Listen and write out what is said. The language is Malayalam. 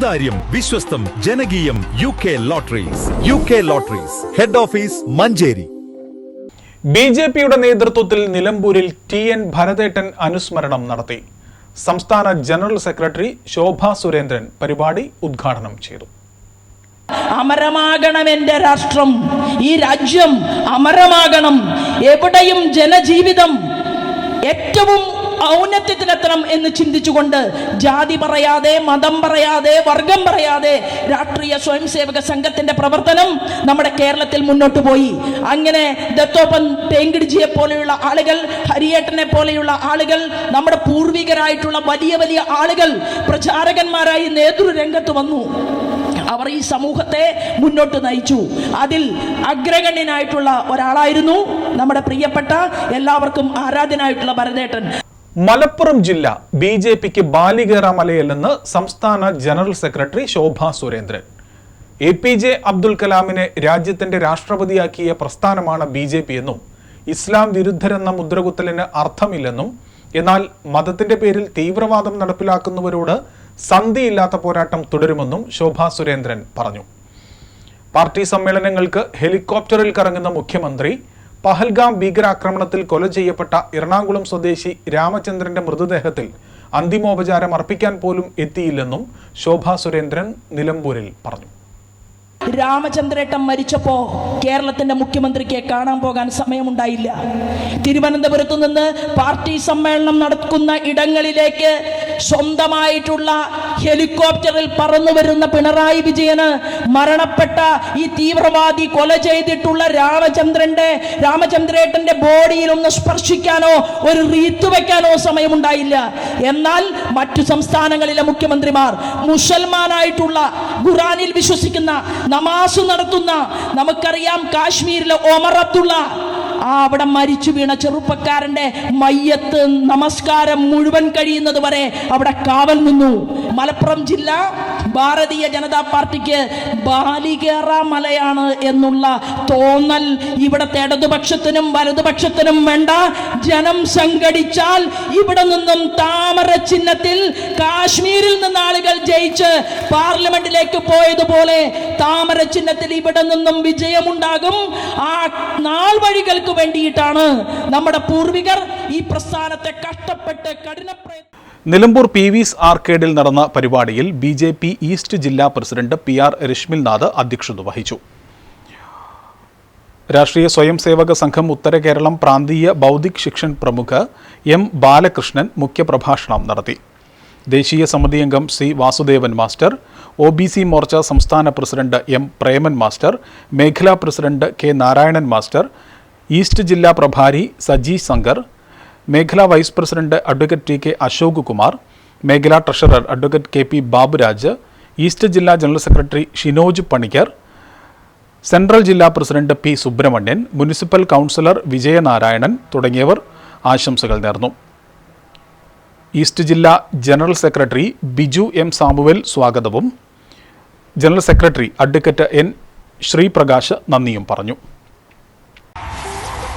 സുതാര്യം വിശ്വസ്തം ജനകീയം U K lotteries U K lotteries head office Manjeri. B J പിയുടെ നേതൃത്വത്തിൽ നിലമ്പൂരിൽ ടി എൻ ഭരതേട്ടൻ അനുസ്മരണം നടത്തി. സംസ്ഥാന ജനറൽ സെക്രട്ടറി ശോഭ സുരേന്ദ്രൻ പരിപാടി ഉദ്ഘാടനം ചെയ്തു. അമരമാകണം എന്റെ രാഷ്ട്രം. ഈ രാജ്യം അമരമാകണം. എവിടെയും ജനജീവിതം ഏറ്റവും ഔന്നത്യത്തിലെത്തണം എന്ന് ചിന്തിച്ചുകൊണ്ട് ജാതി പറയാതെ മതം പറയാതെ വർഗം പറയാതെ രാഷ്ട്രീയ സ്വയം സേവക സംഘത്തിന്റെ പ്രവർത്തനം നമ്മുടെ കേരളത്തിൽ മുന്നോട്ട് പോയി. അങ്ങനെ ദത്തോപ്പൻ തേങ്കിടിജിയെ പോലെയുള്ള ആളുകൾ ഹരിയേട്ടനെ പോലെയുള്ള ആളുകൾ നമ്മുടെ പൂർവികരായിട്ടുള്ള വലിയ വലിയ ആളുകൾ പ്രചാരകന്മാരായി നേതൃരംഗത്ത് വന്നു. അവർ ഈ സമൂഹത്തെ മുന്നോട്ട് നയിച്ചു. അതിൽ അഗ്രഗണ്യനായിട്ടുള്ള ഒരാളായിരുന്നു നമ്മുടെ പ്രിയപ്പെട്ട എല്ലാവർക്കും ആരാധ്യനായിട്ടുള്ള ഭരതേട്ടൻ. മലപ്പുറം ജില്ല ബി ജെ പിക്ക് ബാലികേറ മലയല്ലെന്ന് സംസ്ഥാന general secretary Shobha Surendran. A P J Abdul കലാമിനെ രാജ്യത്തിന്റെ രാഷ്ട്രപതിയാക്കിയ പ്രസ്ഥാനമാണ് ബി ജെ പി എന്നും ഇസ്ലാം വിരുദ്ധരെന്ന മുദ്രകുത്തലിന് അർത്ഥമില്ലെന്നും എന്നാൽ മതത്തിന്റെ പേരിൽ തീവ്രവാദം നടപ്പിലാക്കുന്നവരോട് സന്ധിയില്ലാത്ത പോരാട്ടം തുടരുമെന്നും ശോഭ സുരേന്ദ്രൻ പറഞ്ഞു. പാർട്ടി സമ്മേളനങ്ങൾക്ക് ഹെലികോപ്റ്ററിൽ കറങ്ങുന്ന മുഖ്യമന്ത്രി പഹൽഗാം ഭീകരാക്രമണത്തിൽ കൊല ചെയ്യപ്പെട്ട എറണാകുളം സ്വദേശി രാമചന്ദ്രന്റെ മൃതദേഹത്തിൽ അന്തിമോപചാരം അർപ്പിക്കാൻ പോലും എത്തിയില്ലെന്നും ശോഭാ സുരേന്ദ്രൻ നിലമ്പൂരിൽ പറഞ്ഞു. രാമചന്ദ്രേട്ടൻ മരിച്ചപ്പോ കേരളത്തിന്റെ മുഖ്യമന്ത്രിക്ക് കാണാൻ പോകാൻ സമയമുണ്ടായില്ല. തിരുവനന്തപുരത്തു നിന്ന് പാർട്ടി സമ്മേളനം നടക്കുന്ന ഇടങ്ങളിലേക്ക് സ്വന്തമായിട്ടുള്ള ഹെലികോപ്റ്ററിൽ പറന്നു വരുന്ന പിണറായി വിജയന് മരണപ്പെട്ട ഈ തീവ്രവാദി കൊല ചെയ്തിട്ടുള്ള രാമചന്ദ്രന്റെ രാമചന്ദ്രേട്ടന്റെ ബോഡിയിൽ ഒന്ന് സ്പർശിക്കാനോ ഒരു റീത്ത് വെക്കാനോ സമയമുണ്ടായില്ല. എന്നാൽ മറ്റു സംസ്ഥാനങ്ങളിലെ മുഖ്യമന്ത്രിമാർ മുസൽമാനായിട്ടുള്ള ഖുറാനിൽ വിശ്വസിക്കുന്ന നമാസ് നടത്തുന്ന നമുക്കറിയാം കാശ്മീരിലെ ഒമർ അബ്ദുള്ള ആ അവിടെ മരിച്ചു വീണ ചെറുപ്പക്കാരന്റെ മയ്യത്ത് നമസ്കാരം മുഴുവൻ കഴിയുന്നത് വരെ അവിടെ കാവൽ നിന്നു. മലപ്പുറം ജില്ല ഭാരതീയ ജനതാ പാർട്ടിക്ക് ബാലികേറ മലയാണ് എന്നുള്ള തോന്നൽ ഇവിടത്തെ ഇടതുപക്ഷത്തിനും വലതുപക്ഷത്തിനും വേണ്ട. ജനം സംഘടിച്ചാൽ ഇവിടെ നിന്നും താമര ചിഹ്നത്തിൽ കാശ്മീരിൽ നിന്ന് ആളുകൾ ജയിച്ച് പാർലമെന്റിലേക്ക് പോയതുപോലെ താമര ചിഹ്നത്തിൽ ഇവിടെ നിന്നും വിജയമുണ്ടാകും. ആ നാൾ വഴികൾക്ക് വേണ്ടിയിട്ടാണ് നമ്മുടെ പൂർവികർ ഈ പ്രസ്ഥാനത്തെ കഷ്ടപ്പെട്ട് കഠിന നിലമ്പൂർ പി വിസ് ആർക്കേഡിൽ നടന്ന പരിപാടിയിൽ ബി ജെ പി ഈസ്റ്റ് ജില്ലാ പ്രസിഡന്റ് പി ആർ രശ്മിൽനാഥ് അധ്യക്ഷത വഹിച്ചു. രാഷ്ട്രീയ സ്വയം സേവക സംഘം ഉത്തര കേരളം പ്രാന്തീയ ബൗദ്ധിക് ശിക്ഷൻ പ്രമുഖ എം ബാലകൃഷ്ണൻ മുഖ്യപ്രഭാഷണം നടത്തി. ദേശീയ സമിതി അംഗം C Vasudevan master O B C Morcha സംസ്ഥാന പ്രസിഡന്റ് എം പ്രേമൻ മാസ്റ്റർ മേഖലാ president K Narayanan master east ജില്ലാ പ്രഭാരി സജി ശങ്കർ മേഖലാ vice president advocate T K Ashok Kumar മേഖലാ treasurer advocate K P Baburaj east ജില്ലാ general secretary Shinoj Panicker central ജില്ലാ president P Subrahmanian municipal councillor Vijayanarayanan തുടങ്ങിയവർ ആശംസകൾ നേർന്നു. ഈസ്റ്റ് ജില്ലാ general secretary Biju M Samuel സ്വാഗതവും. General secretary advocate N Sreeprakash നന്ദിയും പറഞ്ഞു.